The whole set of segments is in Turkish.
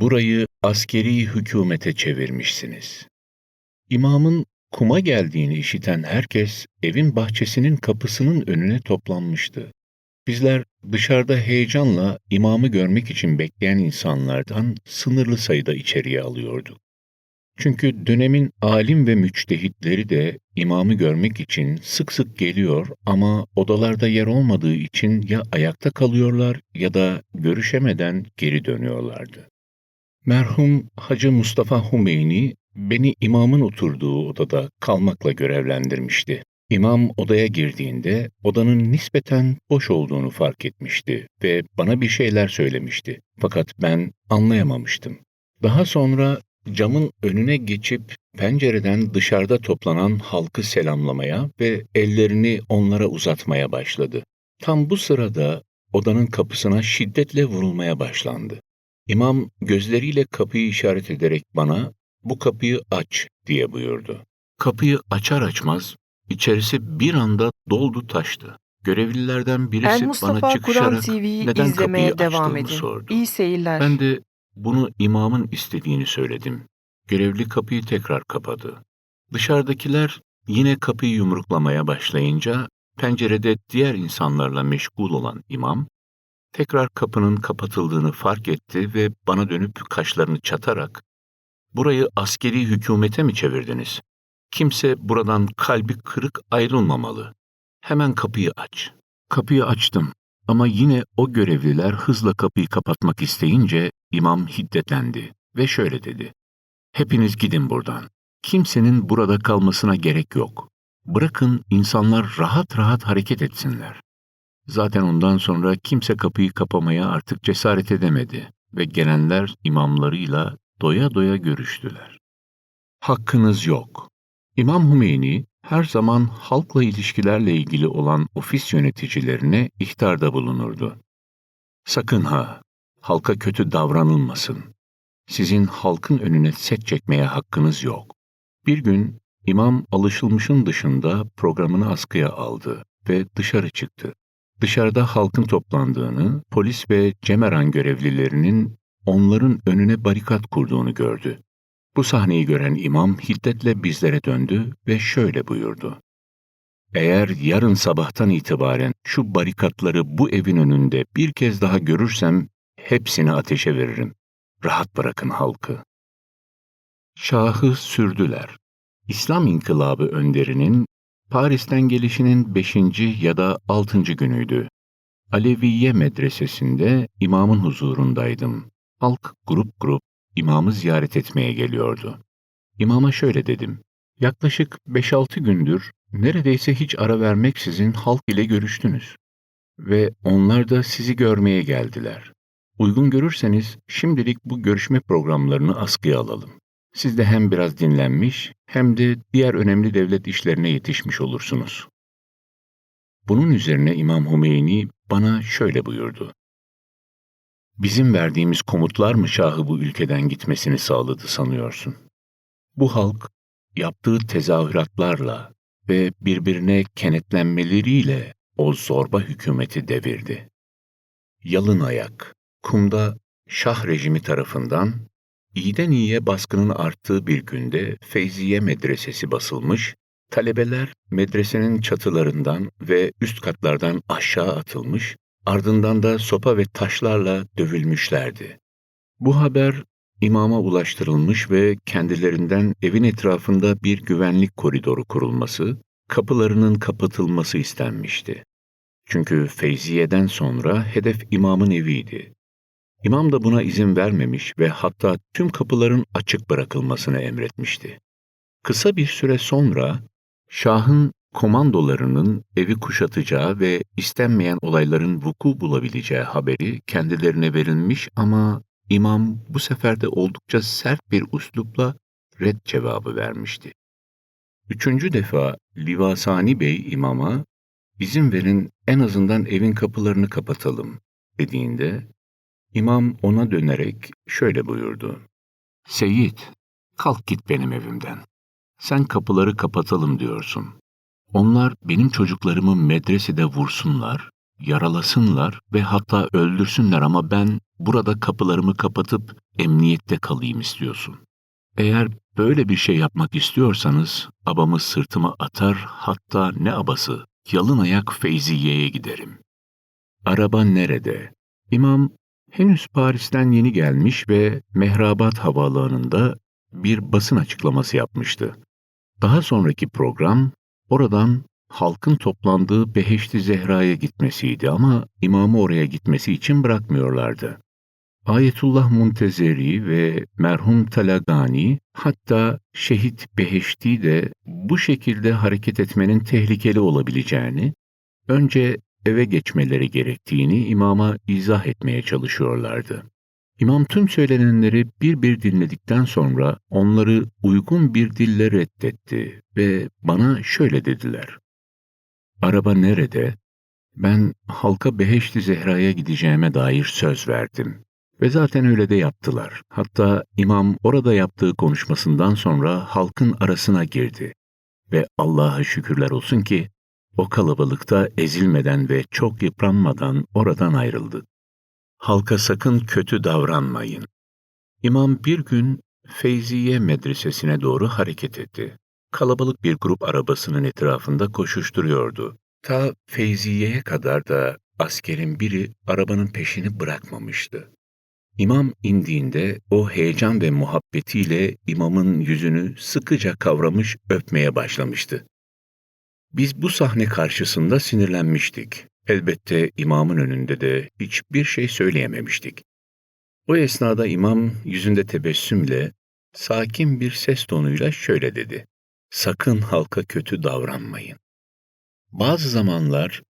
burayı askeri hükümete çevirmişsiniz. İmamın kuma geldiğini işiten herkes evin bahçesinin kapısının önüne toplanmıştı. Bizler dışarıda heyecanla imamı görmek için bekleyen insanlardan sınırlı sayıda içeriye alıyorduk. Çünkü dönemin alim ve müçtehitleri de imamı görmek için sık sık geliyor ama odalarda yer olmadığı için ya ayakta kalıyorlar ya da görüşemeden geri dönüyorlardı. Merhum Hacı Mustafa Humeyni beni imamın oturduğu odada kalmakla görevlendirmişti. İmam odaya girdiğinde odanın nispeten boş olduğunu fark etmişti ve bana bir şeyler söylemişti. Fakat ben anlayamamıştım. Daha sonra camın önüne geçip pencereden dışarıda toplanan halkı selamlamaya ve ellerini onlara uzatmaya başladı. Tam bu sırada odanın kapısına şiddetle vurulmaya başlandı. İmam gözleriyle kapıyı işaret ederek bana bu kapıyı aç diye buyurdu. Kapıyı açar açmaz içerisi bir anda doldu taştı. Görevlilerden El birisi bana Mustafa Kur'an çıkışarak TV'yi neden kapıyı devam açtığımı edin. sordu. İyi seyirler. Ben de bunu imamın istediğini söyledim. Görevli kapıyı tekrar kapadı. Dışarıdakiler yine kapıyı yumruklamaya başlayınca pencerede diğer insanlarla meşgul olan imam tekrar kapının kapatıldığını fark etti ve bana dönüp kaşlarını çatarak "Burayı askeri hükümete mi çevirdiniz? Kimse buradan kalbi kırık ayrılmamalı. Hemen kapıyı aç." Kapıyı açtım ama yine o görevliler hızla kapıyı kapatmak isteyince imam hiddetlendi ve şöyle dedi. Hepiniz gidin buradan. Kimsenin burada kalmasına gerek yok. Bırakın insanlar rahat rahat hareket etsinler. Zaten ondan sonra kimse kapıyı kapamaya artık cesaret edemedi ve gelenler imamlarıyla doya doya görüştüler. Hakkınız yok. İmam Hümeyni her zaman halkla ilişkilerle ilgili olan ofis yöneticilerine ihtarda bulunurdu. Sakın ha, halka kötü davranılmasın. Sizin halkın önüne set çekmeye hakkınız yok. Bir gün imam alışılmışın dışında programını askıya aldı ve dışarı çıktı. Dışarıda halkın toplandığını, polis ve cemeran görevlilerinin onların önüne barikat kurduğunu gördü. Bu sahneyi gören imam hiddetle bizlere döndü ve şöyle buyurdu. Eğer yarın sabahtan itibaren şu barikatları bu evin önünde bir kez daha görürsem hepsini ateşe veririm. Rahat bırakın halkı. Şahı sürdüler. İslam İnkılabı önderinin Paris'ten gelişinin beşinci ya da altıncı günüydü. Aleviye medresesinde imamın huzurundaydım. Halk grup grup imamı ziyaret etmeye geliyordu. İmama şöyle dedim. Yaklaşık 5-6 gündür neredeyse hiç ara vermeksizin halk ile görüştünüz. Ve onlar da sizi görmeye geldiler. Uygun görürseniz şimdilik bu görüşme programlarını askıya alalım. Siz de hem biraz dinlenmiş hem de diğer önemli devlet işlerine yetişmiş olursunuz. Bunun üzerine İmam Hümeyni bana şöyle buyurdu. Bizim verdiğimiz komutlar mı şahı bu ülkeden gitmesini sağladı sanıyorsun? Bu halk yaptığı tezahüratlarla ve birbirine kenetlenmeleriyle o zorba hükümeti devirdi. Yalın ayak, kumda Şah rejimi tarafından iyiden iyiye baskının arttığı bir günde Feyziye Medresesi basılmış, talebeler medresenin çatılarından ve üst katlardan aşağı atılmış, ardından da sopa ve taşlarla dövülmüşlerdi. Bu haber imama ulaştırılmış ve kendilerinden evin etrafında bir güvenlik koridoru kurulması, kapılarının kapatılması istenmişti. Çünkü Feyziye'den sonra hedef imamın eviydi. İmam da buna izin vermemiş ve hatta tüm kapıların açık bırakılmasını emretmişti. Kısa bir süre sonra Şah'ın komandolarının evi kuşatacağı ve istenmeyen olayların vuku bulabileceği haberi kendilerine verilmiş ama imam bu sefer de oldukça sert bir üslupla red cevabı vermişti. Üçüncü defa Livasani Bey imama izin verin en azından evin kapılarını kapatalım dediğinde İmam ona dönerek şöyle buyurdu. Seyit, kalk git benim evimden. Sen kapıları kapatalım diyorsun. Onlar benim çocuklarımı medresede vursunlar, yaralasınlar ve hatta öldürsünler ama ben burada kapılarımı kapatıp emniyette kalayım istiyorsun. Eğer böyle bir şey yapmak istiyorsanız abamı sırtıma atar hatta ne abası yalın ayak Feyziye'ye giderim. Araba nerede? İmam henüz Paris'ten yeni gelmiş ve Mehrabat Havaalanı'nda bir basın açıklaması yapmıştı. Daha sonraki program oradan halkın toplandığı Beheşti Zehra'ya gitmesiydi ama imamı oraya gitmesi için bırakmıyorlardı. Ayetullah Muntezeri ve merhum Talagani hatta şehit Beheşti de bu şekilde hareket etmenin tehlikeli olabileceğini, önce eve geçmeleri gerektiğini imama izah etmeye çalışıyorlardı. İmam tüm söylenenleri bir bir dinledikten sonra onları uygun bir dille reddetti ve bana şöyle dediler. Araba nerede? Ben halka Beheşti Zehra'ya gideceğime dair söz verdim. Ve zaten öyle de yaptılar. Hatta imam orada yaptığı konuşmasından sonra halkın arasına girdi. Ve Allah'a şükürler olsun ki o kalabalıkta ezilmeden ve çok yıpranmadan oradan ayrıldı. Halka sakın kötü davranmayın. İmam bir gün Feyziye medresesine doğru hareket etti. Kalabalık bir grup arabasının etrafında koşuşturuyordu. Ta Feyziye'ye kadar da askerin biri arabanın peşini bırakmamıştı. İmam indiğinde o heyecan ve muhabbetiyle imamın yüzünü sıkıca kavramış öpmeye başlamıştı. Biz bu sahne karşısında sinirlenmiştik. Elbette imamın önünde de hiçbir şey söyleyememiştik. O esnada imam yüzünde tebessümle, sakin bir ses tonuyla şöyle dedi. Sakın halka kötü davranmayın. Bazı zamanlar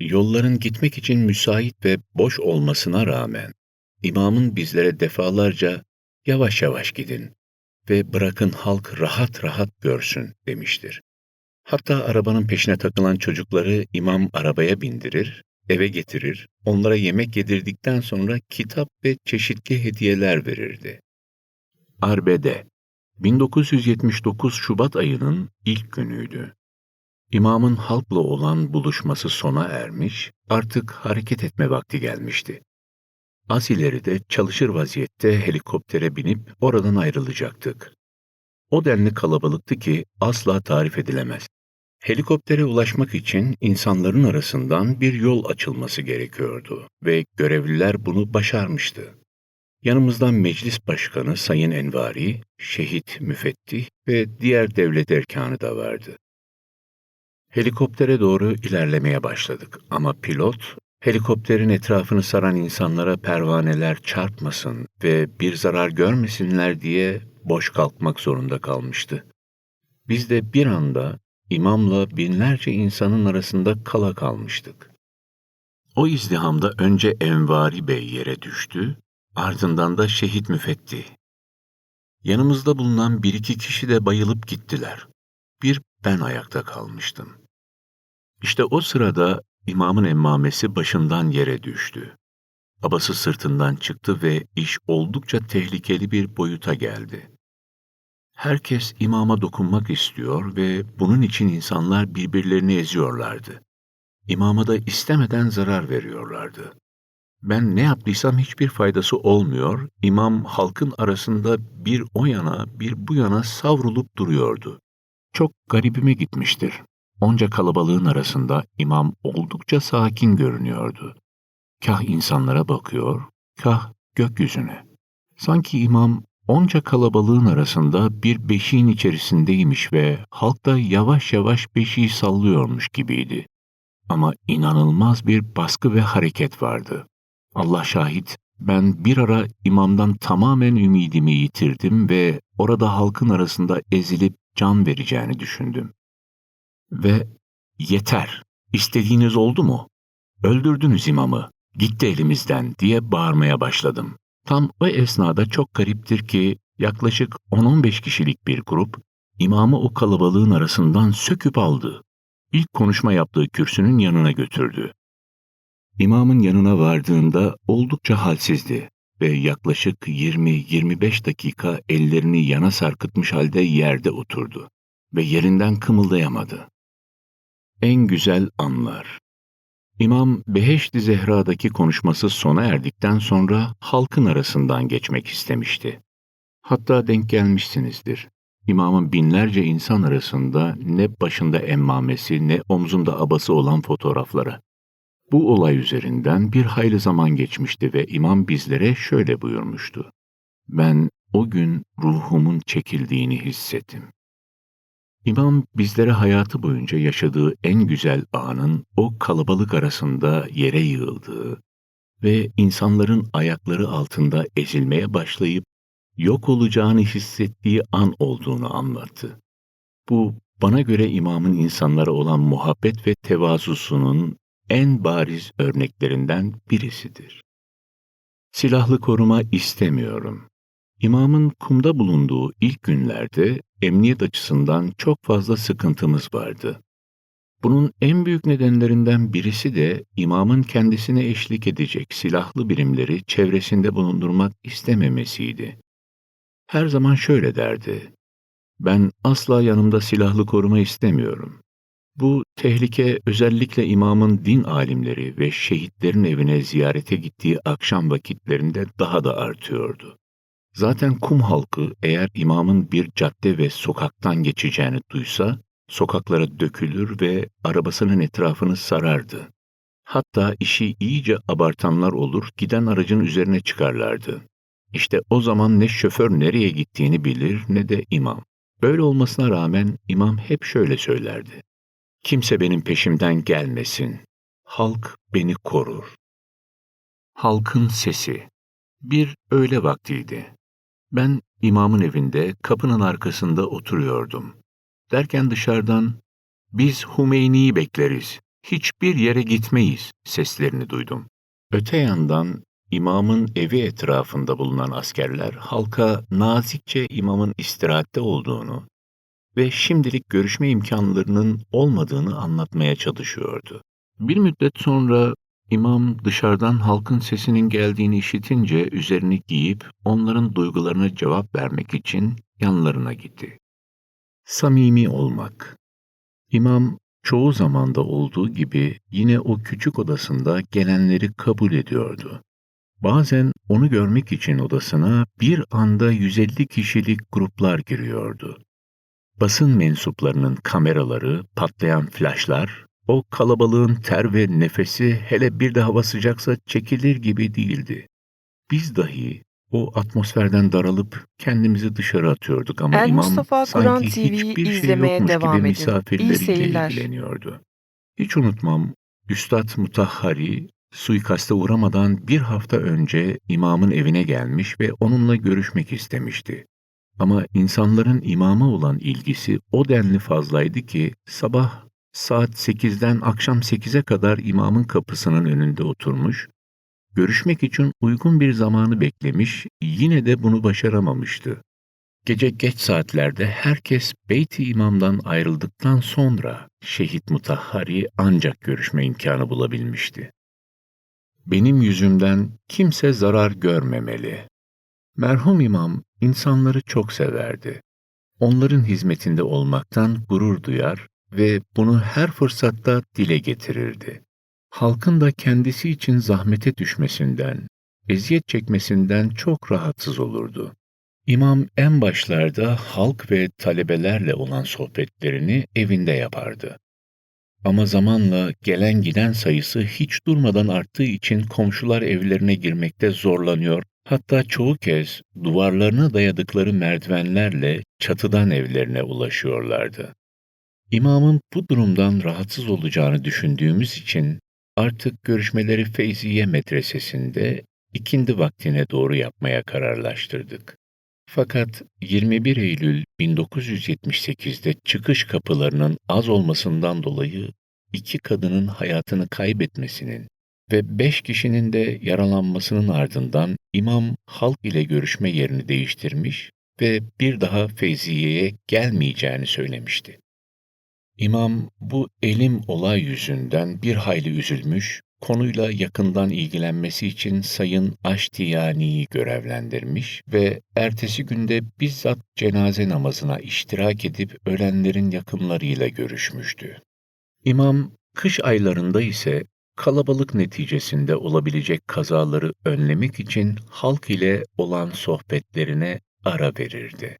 yolların gitmek için müsait ve boş olmasına rağmen imamın bizlere defalarca yavaş yavaş gidin ve bırakın halk rahat rahat görsün demiştir. Hatta arabanın peşine takılan çocukları imam arabaya bindirir, eve getirir, onlara yemek yedirdikten sonra kitap ve çeşitli hediyeler verirdi. Arbede 1979 Şubat ayının ilk günüydü. İmamın halkla olan buluşması sona ermiş, artık hareket etme vakti gelmişti. Az ileride çalışır vaziyette helikoptere binip oradan ayrılacaktık. O denli kalabalıktı ki asla tarif edilemez. Helikoptere ulaşmak için insanların arasından bir yol açılması gerekiyordu ve görevliler bunu başarmıştı. Yanımızdan Meclis Başkanı Sayın Envari, Şehit Müfettih ve diğer devlet erkanı da vardı. Helikoptere doğru ilerlemeye başladık ama pilot, helikopterin etrafını saran insanlara pervaneler çarpmasın ve bir zarar görmesinler diye boş kalkmak zorunda kalmıştı. Biz de bir anda imamla binlerce insanın arasında kala kalmıştık. O izdihamda önce Envari Bey yere düştü, ardından da şehit müfetti. Yanımızda bulunan bir iki kişi de bayılıp gittiler. Bir ben ayakta kalmıştım. İşte o sırada imamın emmamesi başından yere düştü. Babası sırtından çıktı ve iş oldukça tehlikeli bir boyuta geldi. Herkes imama dokunmak istiyor ve bunun için insanlar birbirlerini eziyorlardı. İmama da istemeden zarar veriyorlardı. Ben ne yaptıysam hiçbir faydası olmuyor, imam halkın arasında bir o yana bir bu yana savrulup duruyordu. Çok garibime gitmiştir. Onca kalabalığın arasında imam oldukça sakin görünüyordu. Kah insanlara bakıyor, kah gökyüzüne. Sanki imam onca kalabalığın arasında bir beşiğin içerisindeymiş ve halk da yavaş yavaş beşiği sallıyormuş gibiydi. Ama inanılmaz bir baskı ve hareket vardı. Allah şahit, ben bir ara imamdan tamamen ümidimi yitirdim ve orada halkın arasında ezilip can vereceğini düşündüm. Ve yeter, istediğiniz oldu mu? Öldürdünüz imamı, gitti elimizden diye bağırmaya başladım. Tam o esnada çok gariptir ki yaklaşık 10-15 kişilik bir grup imamı o kalabalığın arasından söküp aldı. İlk konuşma yaptığı kürsünün yanına götürdü. İmamın yanına vardığında oldukça halsizdi ve yaklaşık 20-25 dakika ellerini yana sarkıtmış halde yerde oturdu ve yerinden kımıldayamadı. En güzel anlar. İmam Beheşt-i Zehra'daki konuşması sona erdikten sonra halkın arasından geçmek istemişti. Hatta denk gelmişsinizdir. İmamın binlerce insan arasında ne başında emmamesi ne omzunda abası olan fotoğrafları. Bu olay üzerinden bir hayli zaman geçmişti ve imam bizlere şöyle buyurmuştu. Ben o gün ruhumun çekildiğini hissettim. İmam bizlere hayatı boyunca yaşadığı en güzel anın o kalabalık arasında yere yığıldığı ve insanların ayakları altında ezilmeye başlayıp yok olacağını hissettiği an olduğunu anlattı. Bu bana göre imamın insanlara olan muhabbet ve tevazusunun en bariz örneklerinden birisidir. Silahlı koruma istemiyorum. İmamın kumda bulunduğu ilk günlerde emniyet açısından çok fazla sıkıntımız vardı. Bunun en büyük nedenlerinden birisi de imamın kendisine eşlik edecek silahlı birimleri çevresinde bulundurmak istememesiydi. Her zaman şöyle derdi. Ben asla yanımda silahlı koruma istemiyorum. Bu tehlike özellikle imamın din alimleri ve şehitlerin evine ziyarete gittiği akşam vakitlerinde daha da artıyordu. Zaten kum halkı eğer imamın bir cadde ve sokaktan geçeceğini duysa, sokaklara dökülür ve arabasının etrafını sarardı. Hatta işi iyice abartanlar olur, giden aracın üzerine çıkarlardı. İşte o zaman ne şoför nereye gittiğini bilir ne de imam. Böyle olmasına rağmen imam hep şöyle söylerdi. Kimse benim peşimden gelmesin. Halk beni korur. Halkın sesi. Bir öğle vaktiydi. Ben imamın evinde kapının arkasında oturuyordum. Derken dışarıdan biz Hümeyni'yi bekleriz, hiçbir yere gitmeyiz seslerini duydum. Öte yandan imamın evi etrafında bulunan askerler halka nazikçe imamın istirahatte olduğunu ve şimdilik görüşme imkanlarının olmadığını anlatmaya çalışıyordu. Bir müddet sonra İmam dışarıdan halkın sesinin geldiğini işitince üzerini giyip onların duygularına cevap vermek için yanlarına gitti. Samimi olmak. İmam çoğu zamanda olduğu gibi yine o küçük odasında gelenleri kabul ediyordu. Bazen onu görmek için odasına bir anda 150 kişilik gruplar giriyordu. Basın mensuplarının kameraları, patlayan flaşlar, o kalabalığın ter ve nefesi hele bir de hava sıcaksa çekilir gibi değildi. Biz dahi o atmosferden daralıp kendimizi dışarı atıyorduk ama El imam Mustafa Kur'an sanki TV'yi hiçbir şey izlemeye yokmuş devam gibi edin. Misafirleriyle ilgileniyordu. Hiç unutmam, Üstad Mutahhari suikaste uğramadan bir hafta önce imamın evine gelmiş ve onunla görüşmek istemişti. Ama insanların imama olan ilgisi o denli fazlaydı ki sabah saat 8'den akşam 8'e kadar imamın kapısının önünde oturmuş, görüşmek için uygun bir zamanı beklemiş, yine de bunu başaramamıştı. Gece geç saatlerde herkes Beyt-i İmam'dan ayrıldıktan sonra Şehit Mutahhari ancak görüşme imkanı bulabilmişti. Benim yüzümden kimse zarar görmemeli. Merhum imam insanları çok severdi. Onların hizmetinde olmaktan gurur duyar ve bunu her fırsatta dile getirirdi. Halkın da kendisi için zahmete düşmesinden, eziyet çekmesinden çok rahatsız olurdu. İmam en başlarda halk ve talebelerle olan sohbetlerini evinde yapardı. Ama zamanla gelen giden sayısı hiç durmadan arttığı için komşular evlerine girmekte zorlanıyor, hatta çoğu kez duvarlarına dayadıkları merdivenlerle çatıdan evlerine ulaşıyorlardı. İmamın bu durumdan rahatsız olacağını düşündüğümüz için artık görüşmeleri Feyziye medresesinde ikindi vaktine doğru yapmaya kararlaştırdık. Fakat 21 Eylül 1978'de çıkış kapılarının az olmasından dolayı iki kadının hayatını kaybetmesinin ve beş kişinin de yaralanmasının ardından imam halk ile görüşme yerini değiştirmiş ve bir daha Feyziye'ye gelmeyeceğini söylemişti. İmam bu elim olay yüzünden bir hayli üzülmüş, konuyla yakından ilgilenmesi için Sayın Aştiyani'yi görevlendirmiş ve ertesi günde bizzat cenaze namazına iştirak edip ölenlerin yakınlarıyla görüşmüştü. İmam kış aylarında ise kalabalık neticesinde olabilecek kazaları önlemek için halk ile olan sohbetlerine ara verirdi.